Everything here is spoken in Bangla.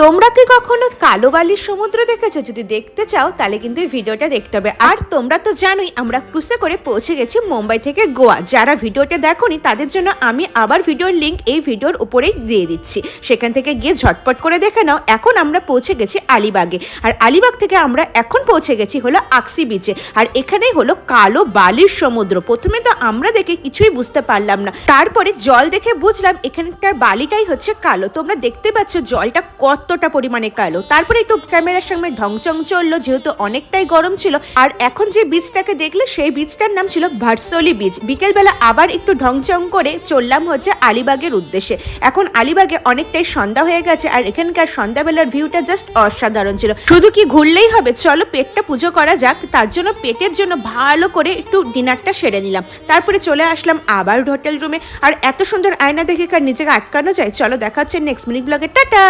তোমরা কি কখনো কালো বালির সমুদ্র দেখেছ? যদি দেখতে চাও, তাহলে কিন্তু এই ভিডিওটা দেখতে হবে। আর তোমরা তো জানোই, আমরা ক্রুজে করে পৌঁছে গেছি মুম্বাই থেকে গোয়া। যারা ভিডিওটা দেখোনি, তাদের জন্য আমি আবার ভিডিওর লিঙ্ক এই ভিডিওর উপরেই দিয়ে দিচ্ছি। সেখান থেকে গিয়ে ঝটপট করে দেখে নাও। এখন আমরা পৌঁছে গেছি আলিবাগে। আর আলিবাগ থেকে আমরা এখন পৌঁছে গেছি হলো আকসি বিচে আর এখানেই হলো কালো বালির সমুদ্র। প্রথমে তো আমরা দেখে কিছুই বুঝতে পারলাম না। তারপরে জল দেখে বুঝলাম, এখানকার বালিটাই হচ্ছে কালো। তোমরা দেখতে পাচ্ছ জলটা কতটা পরিমাণে কালো। তারপরে একটু ক্যামেরার সঙ্গে ঢংচং চলল, যেহেতু অনেকটাই গরম ছিল। আর এখন যে বীজটাকে দেখলে, সেই বীজটার নাম ছিল ভার্সলি বীজ। বিকেলবেলা আবার একটু ঢংচং করে চললাম হচ্ছে আলিবাগের উদ্দেশ্যে। এখন আলিবাগে অনেকটাই সন্ধ্যা হয়ে গেছে, আর এখানকার সন্ধ্যাবেলার ভিউটা জাস্ট অসাধারণ ছিল। শুধু কি ঘুরলেই হবে? চলো পেটটা পুজো করা যাক। তার জন্য, পেটের জন্য ভালো করে একটু ডিনারটা সেরে নিলাম। তারপরে চলে আসলাম আবার হোটেল রুমে। আর এত সুন্দর আয়না দেখে কার নিজেকে আটকানো যায়? চলো দেখা হচ্ছে নেক্সট মিনিট ব্লগে। টাটা!